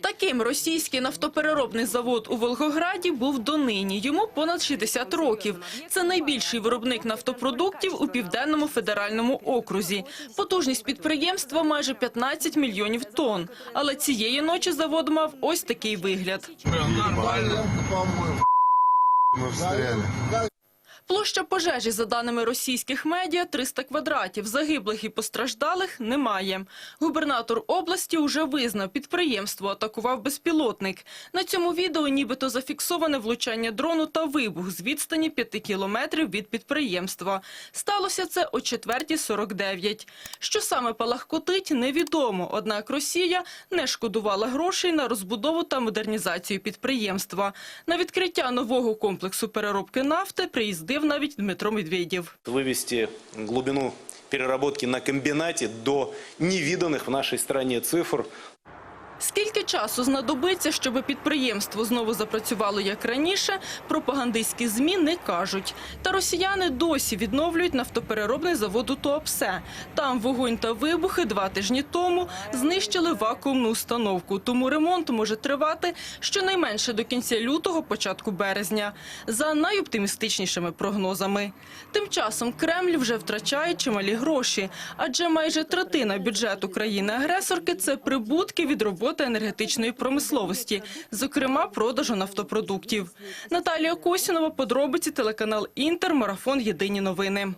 Таким російський нафтопереробний завод у Волгограді був донині. Йому понад 60 років. Це найбільший виробник нафтопродуктів у південному федеральному окрузі. Потужність підприємства майже 15 мільйонів тонн. Але цієї ночі завод мав ось такий вигляд. по-моему, мы встряли. Площа пожежі, за даними російських медіа, 300 квадратів. Загиблих і постраждалих немає. Губернатор області уже визнав, підприємство атакував безпілотник. На цьому відео нібито зафіксоване влучання дрону та вибух з відстані 5 кілометрів від підприємства. Сталося це о 4.49. Що саме палахкотить, невідомо. Однак Росія не шкодувала грошей на розбудову та модернізацію підприємства. На відкриття нового комплексу переробки нафти приїздив навіть Дмитро Медведєв. вывести глубину переработки на комбинате до невиданных в нашей стране цифр. Скільки часу знадобиться, щоб підприємство знову запрацювало як раніше, пропагандистські ЗМІ не кажуть. Та росіяни досі відновлюють нафтопереробний завод у Туапсе. Там вогонь та вибухи два тижні тому знищили вакуумну установку, тому ремонт може тривати щонайменше до кінця лютого, початку березня, за найоптимістичнішими прогнозами. Тим часом Кремль вже втрачає чималі гроші, адже майже третина бюджету країни-агресорки – це прибутки від роботи енергетичної промисловості, зокрема продажу нафтопродуктів. Наталія Косінова, подробиці, телеканал Інтер, марафон Єдині новини.